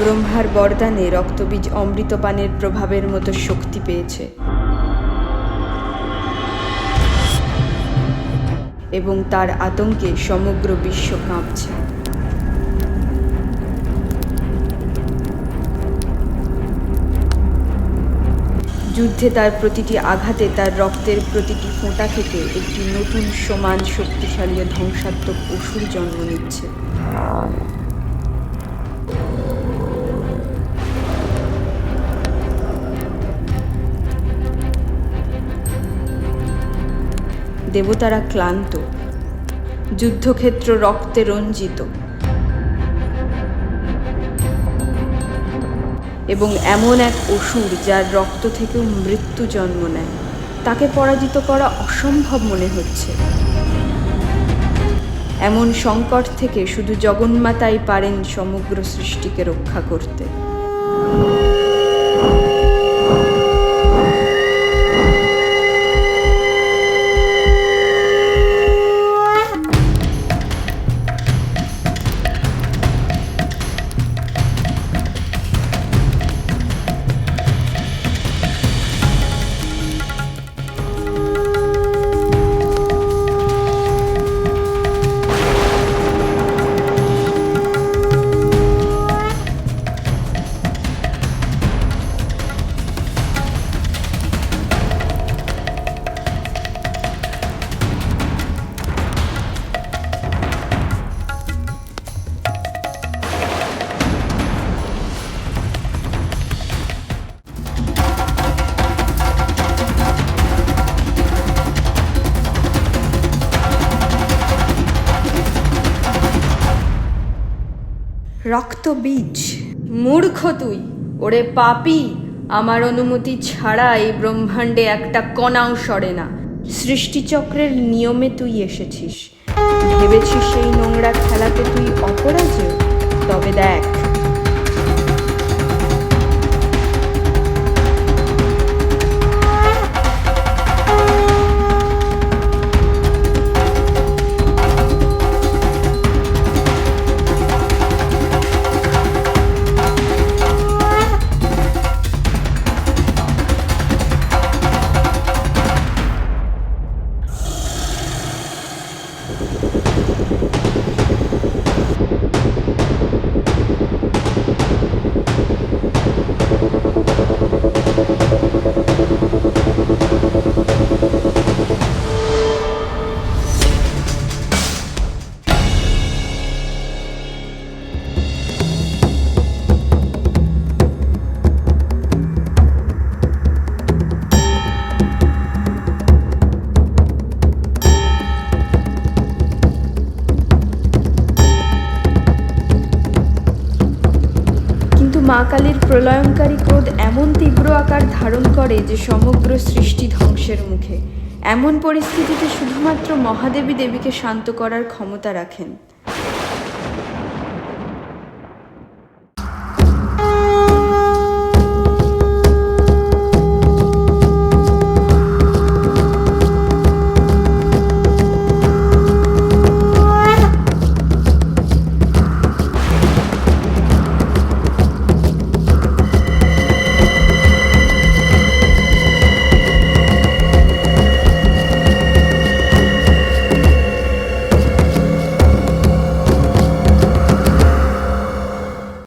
ব্রহ্মার বরদানে রক্তবীজ অমৃতপানের প্রভাবের মতো শক্তি পেয়েছে। এবং তার আতঙ্কে সমগ্র বিশ্ব কাঁপছে। যুদ্ধে তার প্রতিটি আঘাতে তার রক্তের প্রতিটি ফোঁটা থেকে একটি নতুন সমান শক্তিশালী ধ্বংসাত্মক অসুর জন্ম নিচ্ছে। দেবতারা ক্লান্ত। যুদ্ধক্ষেত্র রক্তে রঞ্জিত। এবং এমন এক অসুর যার রক্ত থেকেও মৃত্যু জন্ম নেয়। তাকে পরাজিত করা অসম্ভব মনে হচ্ছে। এমন সংকট থেকে শুধু জগন্মাতাই পারেন সমগ্র সৃষ্টিকে রক্ষা করতে। রক্তবীজ মূর্খ তুই, ওরে পাপি, আমার অনুমতি ছাড়া এই ব্রহ্মাণ্ডে একটা কণাও সরে না। সৃষ্টিচক্রের নিয়মে তুই এসেছিস। ভেবেছিস সেই নোংরা খেলাতে তুই অপরাজ তবে দেখ মা কালীর প্রলয়ঙ্কারী ক্রোধ এমন তীব্র আকার ধারণ করে যে সমগ্র সৃষ্টি ধ্বংসের মুখে। এমন পরিস্থিতিতে শুধুমাত্র মহাদেবী দেবীকে শান্ত করার ক্ষমতা রাখেন।